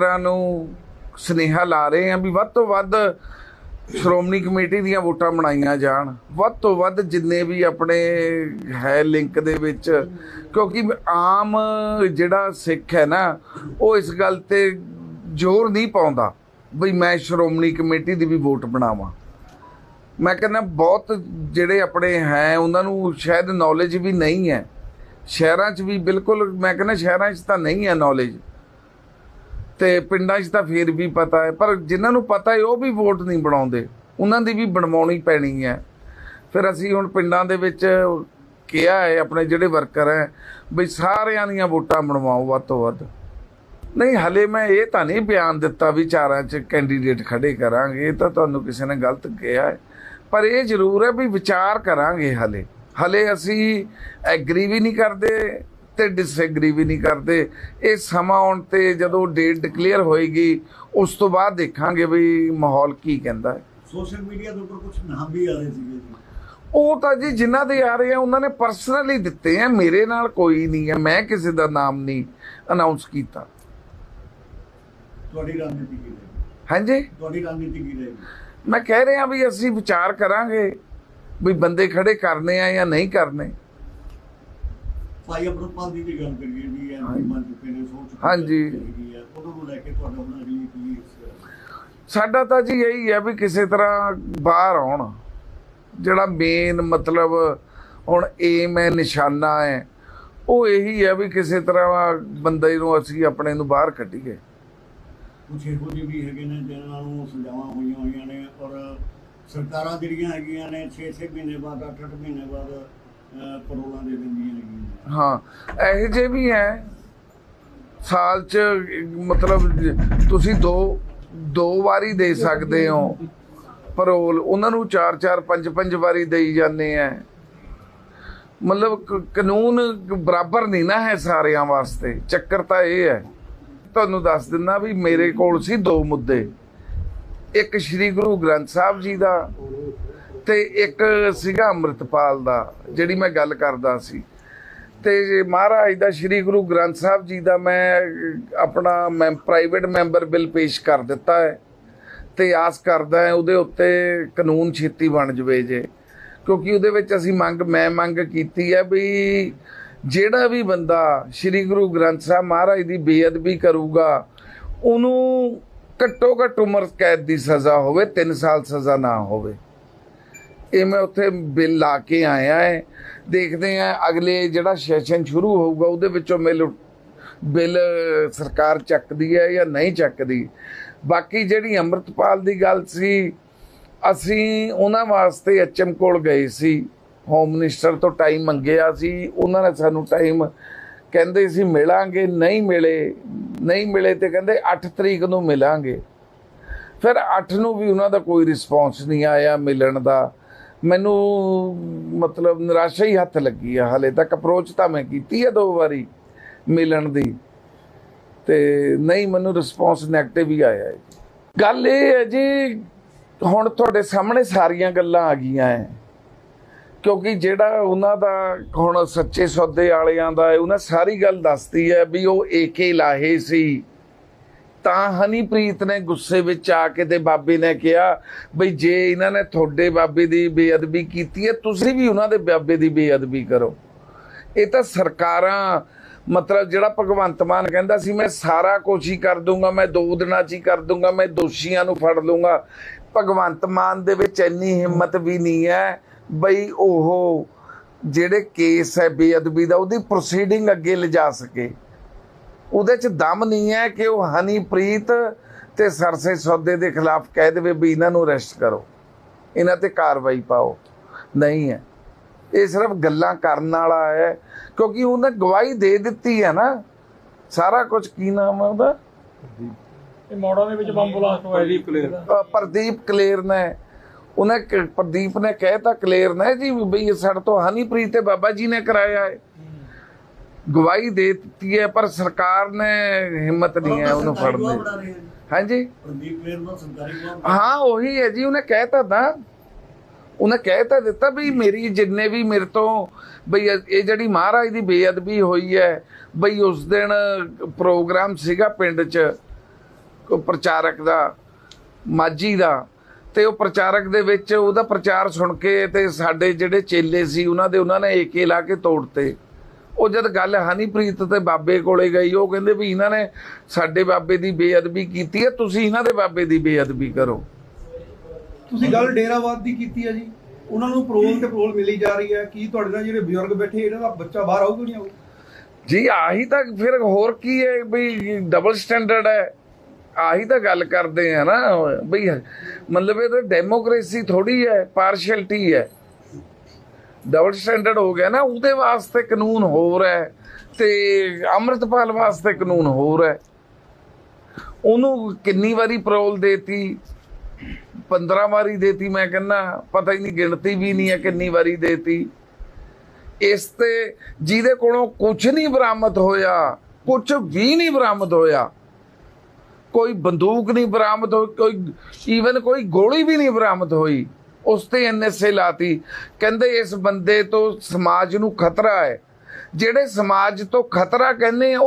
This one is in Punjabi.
ਵੋਟਰਾਂ ਨੂੰ ਸੁਨੇਹਾ ਲਾ ਰਹੇ ਹਾਂ ਵੀ ਵੱਧ ਤੋਂ ਵੱਧ ਸ਼੍ਰੋਮਣੀ ਕਮੇਟੀ ਦੀਆਂ ਵੋਟਾਂ ਬਣਾਈਆਂ ਜਾਣ। ਵੱਧ ਤੋਂ ਵੱਧ ਜਿੰਨੇ ਵੀ ਆਪਣੇ ਹੈ ਲਿੰਕ ਦੇ ਵਿੱਚ, ਕਿਉਂਕਿ ਆਮ ਜਿਹੜਾ ਸਿੱਖ ਹੈ ਨਾ, ਉਹ ਇਸ ਗੱਲ ਤੇ ਜ਼ੋਰ ਨਹੀਂ ਪਾਉਂਦਾ ਵੀ ਮੈਂ ਸ਼੍ਰੋਮਣੀ ਕਮੇਟੀ ਦੀ ਵੀ ਵੋਟ ਬਣਾਵਾਂ। ਮੈਂ ਕਹਿੰਦਾ ਬਹੁਤ ਜਿਹੜੇ ਆਪਣੇ ਹੈ, ਉਹਨਾਂ ਨੂੰ ਸ਼ਾਇਦ ਨੌਲੇਜ ਵੀ ਨਹੀਂ ਹੈ। ਸ਼ਹਿਰਾਂ 'ਚ ਵੀ ਬਿਲਕੁਲ, ਮੈਂ ਕਹਿੰਦਾ ਸ਼ਹਿਰਾਂ 'ਚ ਤਾਂ ਨਹੀਂ ਹੈ ਨੌਲੇਜ ਤੇ ਪਿੰਡਾਂ 'ਚ ਤਾਂ ਫੇਰ ਵੀ ਪਤਾ ਹੈ, ਪਰ ਜਿਨ੍ਹਾਂ ਨੂੰ ਪਤਾ ਹੈ, ਉਹ ਵੀ ਵੋਟ ਨਹੀਂ ਬਣਾਉਂਦੇ। ਉਹਨਾਂ ਦੀ ਵੀ ਬਣਵਾਉਣੀ ਪੈਣੀ ਹੈ। ਫਿਰ ਅਸੀਂ ਹੁਣ ਪਿੰਡਾਂ ਦੇ ਵਿੱਚ ਕਿਹਾ ਹੈ, ਆਪਣੇ ਜਿਹੜੇ ਵਰਕਰ ਹੈ ਵੀ ਸਾਰਿਆਂ ਦੀਆਂ ਵੋਟਾਂ ਬਣਵਾਓ ਵੱਧ ਤੋਂ ਵੱਧ। ਨਹੀਂ, ਹਲੇ ਮੈਂ ਇਹ ਤਾਂ ਨਹੀਂ ਬਿਆਨ ਦਿੱਤਾ ਵੀ ਚਾਰਾਂ 'ਚ ਕੈਂਡੀਡੇਟ ਖੜੇ ਕਰਾਂਗੇ, ਇਹ ਤਾਂ ਤੁਹਾਨੂੰ ਕਿਸੇ ਨੇ ਗਲਤ ਕਿਹਾ ਹੈ। ਪਰ ਇਹ ਜ਼ਰੂਰ ਹੈ ਵੀ ਵਿਚਾਰ ਕਰਾਂਗੇ ਹਲੇ। ਹਲੇ ਅਸੀਂ ਐਗਰੀ ਵੀ ਨਹੀਂ ਕਰਦੇ ਤੇ ਡਿਸਐਗਰੀ ਵੀ ਨਹੀਂ ਕਰਦੇ। ਇਹ ਸਮਾਂ ਆਉਣ ਤੇ ਜਦੋਂ ਡੇਟ ਡਿਕਲੇਅਰ ਹੋਏਗੀ ਉਸ ਤੋਂ ਬਾਅਦ ਦੇਖਾਂਗੇ ਵੀ ਮਾਹੌਲ ਕੀ ਕਹਿੰਦਾ ਹੈ। ਸੋਸ਼ਲ ਮੀਡੀਆ ਦੇ ਉੱਪਰ ਕੁਝ ਨਾਮ ਵੀ ਆ ਰਹੇ ਸੀਗੇ ਜੀ। ਉਹ ਤਾਂ ਜੀ ਜਿਨ੍ਹਾਂ ਦੇ ਆ ਰਹੇ ਆ ਉਹਨਾਂ ਨੇ ਪਰਸਨਲੀ ਦਿੱਤੇ ਆ ਮੇਰੇ ਨਾਲ ਕੋਈ ਨਹੀਂ ਹੈ ਮੈਂ ਕਿਸੇ ਦਾ ਨਾਮ ਨਹੀਂ ਅਨਾਉਂਸ ਕੀਤਾ। ਤੁਹਾਡੀ ਰਣਨੀਤੀ ਕੀ ਰਹੇਗੀ? ਹਾਂਜੀ? ਤੁਹਾਡੀ ਰਣਨੀਤੀ ਕੀ ਰਹੇਗੀ? ਮੈਂ ਕਹਿ ਰਿਹਾ ਵੀ ਅਸੀਂ ਵਿਚਾਰ ਕਰਾਂਗੇ ਵੀ ਬੰਦੇ ਖੜੇ ਕਰਨੇ ਆ ਜਾਂ ਨਹੀਂ ਕਰਨੇ। ਭਾਈ ਅਮਰਪਾਲ ਦੀ ਵੀ ਗੱਲ ਕਰੀਏ ਵੀ ਇਹ ਮੰਨ ਚੁੱਕੇ ਨੇ ਸੋਚ ਚੁੱਕੇ ਹਾਂਜੀ। ਹੈਗੀ ਹੈ ਉਹਨਾਂ ਨੂੰ ਲੈ ਕੇ ਤੁਹਾਡਾ ਉਹਨਾਂ ਅਗਲੀ ਕੀ ਸਾਡਾ ਤਾਂ ਜੀ ਇਹੀ ਹੈ ਵੀ ਕਿਸੇ ਤਰ੍ਹਾਂ ਬਾਹਰ ਆਉਣ। ਜਿਹੜਾ ਮੇਨ ਮਤਲਬ ਹੁਣ ਏਮ ਹੈ ਨਿਸ਼ਾਨਾ ਹੈ ਉਹ ਇਹੀ ਹੈ ਵੀ ਕਿਸੇ ਤਰ੍ਹਾਂ ਬੰਦੇ ਨੂੰ ਅਸੀਂ ਆਪਣੇ ਨੂੰ ਬਾਹਰ ਕੱਢੀਏ। ਕੁਝ ਇਹੋ ਜਿਹੇ ਵੀ ਹੈਗੇ ਨੇ ਜਿਹਨਾਂ ਨੂੰ ਸਜ਼ਾਵਾਂ ਹੋਈਆਂ ਹੋਈਆਂ ਨੇ ਔਰ ਸਰਕਾਰਾਂ ਜਿਹੜੀਆਂ ਹੈਗੀਆਂ ਨੇ 6-6 ਮਹੀਨੇ ਬਾਅਦ 8-8 ਮਹੀਨੇ ਬਾਅਦ ਅਹ, ਦੇ ਦਿੰਦੀਆਂ ਹੈਗੀਆਂ ਹਾਂ ਇਹੋ ਜਿਹੇ ਵੀ ਹੈ। ਸਾਲ ਚ ਮਤਲਬ ਤੁਸੀਂ ਦੋ ਦੋ ਵਾਰੀ ਦੇ ਸਕਦੇ ਹੋ। ਪਰੋਲ ਉਹਨਾਂ ਨੂੰ ਚਾਰ ਚਾਰ ਪੰਜ ਪੰਜ ਵਾਰੀ ਦੇਈ ਜਾਂਦੇ ਆ। ਮਤਲਬ ਕਾਨੂੰਨ ਬਰਾਬਰ ਨਹੀਂ ਨਾ ਹੈ ਸਾਰਿਆਂ ਵਾਸਤੇ। ਚੱਕਰ ਤਾਂ ਇਹ ਹੈ। ਤੁਹਾਨੂੰ ਦੱਸ ਦਿੰਦਾ ਵੀ ਮੇਰੇ ਕੋਲ ਸੀ ਦੋ ਮੁੱਦੇ। ਇੱਕ ਸ੍ਰੀ ਗੁਰੂ ਗ੍ਰੰਥ ਸਾਹਿਬ ਜੀ ਦਾ ਤੇ ਇੱਕ ਸੀਗਾ ਅੰਮ੍ਰਿਤਪਾਲ ਦਾ, ਜਿਹੜੀ ਮੈਂ ਗੱਲ ਕਰਦਾ ਸੀ। ਤੇ ਮਹਾਰਾਜ ਦਾ, ਸ੍ਰੀ ਗੁਰੂ ਗ੍ਰੰਥ ਸਾਹਿਬ ਜੀ ਦਾ ਮੈਂ ਆਪਣਾ ਮੈਂ ਪ੍ਰਾਈਵੇਟ ਮੈਂਬਰ ਬਿੱਲ ਪੇਸ਼ ਕਰ ਦਿੱਤਾ ਹੈ ਤੇ ਆਸ ਕਰਦਾ ਹਾਂ ਉਹਦੇ ਉੱਤੇ ਕਾਨੂੰਨ ਛੇਤੀ ਬਣ ਜਵੇ ਜੇ। ਕਿਉਂਕਿ ਉਹਦੇ ਵਿੱਚ ਅਸੀਂ ਮੰਗ, ਮੈਂ ਮੰਗ ਕੀਤੀ ਹੈ ਵੀ ਜਿਹੜਾ ਵੀ ਬੰਦਾ ਸ੍ਰੀ ਗੁਰੂ ਗ੍ਰੰਥ ਸਾਹਿਬ ਮਹਾਰਾਜ ਦੀ ਬੇਅਦਬੀ ਕਰੂਗਾ, ਉਹਨੂੰ ਘੱਟੋ ਘੱਟ ਉਮਰ ਕੈਦ ਦੀ ਸਜ਼ਾ ਹੋਵੇ 3 ਸਾਲ ਸਜ਼ਾ ਨਾ ਹੋਵੇ। ਇਹ ਮੈਂ ਉੱਥੇ ਬਿੱਲ ਲਾ ਕੇ ਆਇਆ ਹੈ। ਦੇਖਦੇ ਆ ਅਗਲੇ ਜਿਹੜਾ ਸੈਸ਼ਨ ਸ਼ੁਰੂ ਹੋਊਗਾ, ਉਹਦੇ ਵਿੱਚੋਂ ਮਿਲ ਬਿੱਲ ਸਰਕਾਰ ਚੱਕਦੀ ਹੈ ਜਾਂ ਨਹੀਂ ਚੱਕਦੀ। ਬਾਕੀ ਜਿਹੜੀ ਅੰਮ੍ਰਿਤਪਾਲ ਦੀ ਗੱਲ ਸੀ, ਅਸੀਂ ਉਹਨਾਂ ਵਾਸਤੇ ਐਚਐਮ ਕੋਲ ਗਏ ਸੀ। ਹੋਮ ਮਿਨਿਸਟਰ ਤੋਂ ਟਾਈਮ ਮੰਗਿਆ ਸੀ। ਉਹਨਾਂ ਨੇ ਸਾਨੂੰ ਟਾਈਮ ਕਹਿੰਦੇ ਸੀ, ਮਿਲਾਂਗੇ, ਨਹੀਂ ਮਿਲੇ ਨਹੀਂ ਮਿਲੇ ਤੇ ਕਹਿੰਦੇ 8 ਤਰੀਕ ਨੂੰ ਮਿਲਾਂਗੇ। ਫਿਰ 8 ਨੂੰ ਵੀ ਉਹਨਾਂ ਦਾ ਕੋਈ ਰਿਸਪੌਂਸ ਨਹੀਂ ਆਇਆ ਮਿਲਣ ਦਾ। ਮੈਨੂੰ ਮਤਲਬ ਨਿਰਾਸ਼ਾ ਹੀ ਹੱਥ ਲੱਗੀ ਆ, ਹਲੇ ਤੱਕ ਅਪਰੋਚ ਤਾਂ ਮੈਂ ਕੀਤੀ ਹੈ ਦੋ ਵਾਰੀ ਮਿਲਣ ਦੀ। ਤੇ ਨਹੀਂ, ਮੈਨੂੰ ਰਿਸਪੌਂਸ 네ਗੇਟਿਵ ਹੀ ਆਇਆ ਹੈ ਗੱਲ ਇਹ ਹੈ ਜੀ, ਹੁਣ ਤੁਹਾਡੇ ਸਾਹਮਣੇ ਸਾਰੀਆਂ ਗੱਲਾਂ ਆ ਗਈਆਂ ਹੈ ਕਿਉਂਕਿ ਜਿਹੜਾ ਉਹਨਾਂ ਦਾ ਹੁਣ ਸੱਚੇ ਸੌਦੇ ਵਾਲਿਆਂ ਦਾ ਉਹਨਾਂ ਸਾਰੀ ਗੱਲ ਦੱਸਦੀ ਹੈ ਵੀ ਉਹ ਏਕੇ ਲਾਹੇ ਸੀ। ਤਾਂ ਹਨੀਪ੍ਰੀਤ ਨੇ ਗੁੱਸੇ ਵਿੱਚ ਆ ਕੇ ਤੇ ਬਾਬੇ ਨੇ ਕਿਹਾ, ਬਈ ਜੇ ਇਹਨਾਂ ਨੇ ਤੁਹਾਡੇ ਬਾਬੇ ਦੀ ਬੇਅਦਬੀ ਕੀਤੀ ਹੈ, ਤੁਸੀਂ ਵੀ ਉਹਨਾਂ ਦੇ ਬਾਬੇ ਦੀ ਬੇਅਦਬੀ ਕਰੋ। ਇਹ ਤਾਂ ਸਰਕਾਰਾਂ, ਮਤਲਬ ਜਿਹੜਾ ਭਗਵੰਤ ਮਾਨ ਕਹਿੰਦਾ ਸੀ, ਮੈਂ ਸਾਰਾ ਕੁਝ ਹੀ ਕਰ ਦੂੰਗਾ, ਮੈਂ ਦੋ ਦਿਨਾਂ 'ਚ ਹੀ ਕਰ ਦੂੰਗਾ, ਮੈਂ ਦੋਸ਼ੀਆਂ ਨੂੰ ਫੜ ਲੂੰਗਾ। ਭਗਵੰਤ ਮਾਨ ਦੇ ਵਿੱਚ ਇੰਨੀ ਹਿੰਮਤ ਵੀ ਨਹੀਂ ਹੈ ਬਈ ਉਹ ਜਿਹੜੇ ਕੇਸ ਹੈ ਬੇਅਦਬੀ ਦਾ, ਉਹਦੀ ਪ੍ਰੋਸੀਡਿੰਗ ਅੱਗੇ ਲਿਜਾ ਸਕੇ। ਉਹਦੇ 'ਚ ਦਮ ਨਹੀਂ ਹੈ ਕਿ ਉਹ ਹਨੀਪ੍ਰੀਤ ਤੇ ਸਰਸੇ ਸੌਦੇ ਦੇ ਖਿਲਾਫ ਕਹਿ ਦੇਵੇ ਵੀ ਇਹਨਾਂ ਨੂੰ ਅਰੈਸਟ ਕਰੋ। ਇਹਨਾਂ ਤੇ ਕਾਰਵਾਈ ਪਾਓ। ਨਹੀਂ ਹੈ। ਇਹ ਸਿਰਫ ਗੱਲਾਂ ਕਰਨ ਵਾਲਾ ਹੈ ਕਿਉਂਕਿ ਉਹਨੇ ਗਵਾਹੀ ਦੇ ਦਿੱਤੀ ਹੈ ਨਾ। ਸਾਰਾ ਕੁਝ ਕੀ ਨਾਮ ਹੈ ਉਹਦਾ? ਇਹ ਮੋੜਾਂ ਦੇ ਵਿੱਚ ਬੰਬ ਬਲਾਸਟ ਹੋਇਆ ਜੀ। ਅ, ਪ੍ਰਦੀਪ ਕਲੇਰ ਨੇ। ਉਹਨੇ ਪ੍ਰਦੀਪ ਨੇ ਕਹਿਤਾ ਕਲੇਰ ਨੇ ਜੀ ਵੀ ਬਈ ਇਹ ਸਾਡੇ ਤੋਂ ਹਨੀਪ੍ਰੀਤ ਤੇ ਬਾਬਾ ਜੀ ਨੇ ਕਰਾਇਆ ਹੈ। ਗਵਾਹੀ ਦੇ ਦਿੱਤੀ ਹੈ ਪਰ ਸਰਕਾਰ ਨੇ ਹਿੰਮਤ ਨਹੀਂ ਹੈ ਉਹਨੂੰ ਫੜਨ ਦੀ। ਹਾਂਜੀ? ਪ੍ਰਦੀਪ ਮੇਰ ਦਾ ਸਰਕਾਰੀ ਹਾਂ ਉਹੀ ਹੈ ਜੀ ਉਹਨੇ ਕਹਿਤਾ ਨਾ ਉਹਨੇ ਕਹਿਤਾ ਦਿੱਤਾ ਵੀ ਮੇਰੀ ਜਿੰਨੇ ਵੀ ਮੇਰੇ ਤੋਂ ਬਈ ਇਹ ਜਿਹੜੀ ਮਹਾਰਾਜ ਦੀ ਬੇਅਦਬੀ ਹੋਈ ਹੈ ਬਈ ਉਸ ਦਿਨ ਪ੍ਰੋਗਰਾਮ ਸੀਗਾ ਪਿੰਡ 'ਚ ਕੋਈ ਪ੍ਰਚਾਰਕ ਦਾ ਮਾਝੀ ਦਾ। ਤੇ ਉਹ ਪ੍ਰਚਾਰਕ ਦੇ ਵਿੱਚ ਉਹਦਾ ਪ੍ਰਚਾਰ ਸੁਣ ਕੇ ਤੇ ਸਾਡੇ ਜਿਹੜੇ ਚੇਲੇ ਸੀ ਉਹਨਾਂ ਦੇ ਉਹਨਾਂ ਨੇ ਏਕੇ ਲਾ ਕੇ ਤੋੜਤੇ। ਉਹ ਜਦ ਗੱਲ ਹਨੀਪ੍ਰੀਤ ਤੇ ਬਾਬੇ ਕੋਲੇ ਗਈ ਉਹ ਕਹਿੰਦੇ ਵੀ ਇਹਨਾਂ ਨੇ ਸਾਡੇ ਬਾਬੇ ਦੀ ਬੇਅਦਬੀ ਕੀਤੀ ਹੈ ਤੁਸੀਂ ਇਹਨਾਂ ਦੇ ਬਾਬੇ ਦੀ ਬੇਅਦਬੀ ਕਰੋ। ਤੁਸੀਂ ਗੱਲ ਡੇਰਾਵਾਦ ਦੀ ਕੀਤੀ ਹੈ ਜੀ। ਉਹਨਾਂ ਨੂੰ ਪਰੋਲ ਤੇ ਪਰੋਲ ਮਿਲੀ ਜਾ ਰਹੀ ਹੈ ਕੀ ਤੁਹਾਡੇ ਨਾਲ ਜਿਹੜੇ ਬਜ਼ੁਰਗ ਬੈਠੇ ਇਹਨਾਂ ਦਾ ਬੱਚਾ ਬਾਹਰ ਆਊਗਾ ਨਹੀਂ ਆਊਗਾ? ਜੀ ਆਹੀ ਤਾਂ ਫਿਰ ਹੋਰ ਕੀ ਹੈ ਵੀ ਡਬਲ ਸਟੈਂਡਰਡ ਹੈ। ਆਹੀ ਤਾਂ ਗੱਲ ਕਰਦੇ ਆ ਨਾ ਬਈ ਮਤਲਬ ਇਹ ਤਾਂ ਡੈਮੋਕ੍ਰੇਸੀ ਥੋੜੀ ਹੈ ਪਾਰਸ਼ੈਲਿਟੀ ਹੈ। ਡਬਲ ਸਟੈਂਡਰਡ ਹੋ ਗਿਆ ਨਾ, ਉਹਦੇ ਵਾਸਤੇ ਕਾਨੂੰਨ ਹੋਰ ਹੈ ਤੇ ਅੰਮ੍ਰਿਤਪਾਲ ਵਾਸਤੇ ਕਾਨੂੰਨ ਹੋਰ ਹੈ। ਉਹਨੂੰ ਕਿੰਨੀ ਵਾਰੀ ਪਰੋਲ ਦੇਤੀ? 15 ਵਾਰੀ ਦੇਤੀ ਮੈਂ ਕਹਿੰਦਾ, ਪਤਾ ਹੀ ਨਹੀਂ, ਗਿਣਤੀ ਵੀ ਨਹੀਂ ਹੈ ਕਿੰਨੀ ਵਾਰੀ ਦੇਤੀ। ਇਸ ਤੇ ਜਿਹਦੇ ਕੋਲੋਂ ਕੁਝ ਨਹੀਂ ਬਰਾਮਦ ਹੋਇਆ ਕੁਝ ਵੀ ਨਹੀਂ ਬਰਾਮਦ ਹੋਇਆ, ਕੋਈ ਬੰਦੂਕ ਨਹੀਂ ਬਰਾਮਦ ਹੋਈ, ਕੋਈ ਈਵਨ ਕੋਈ ਗੋਲੀ ਵੀ ਨਹੀਂ ਬਰਾਮਦ ਹੋਈ। ਉਸ ਤੇ ਐਨਐਸਏ ਲਾਤੀ। ਕਹਿੰਦੇ ਇਸ ਬੰਦੇ ਤੋਂ ਸਮਾਜ ਨੂੰ ਖਤਰਾ ਹੈ। ਜਿਹੜੇ ਸਮਾਜ ਤੋਂ ਖਤਰਾ ਕਹਿੰਦੇ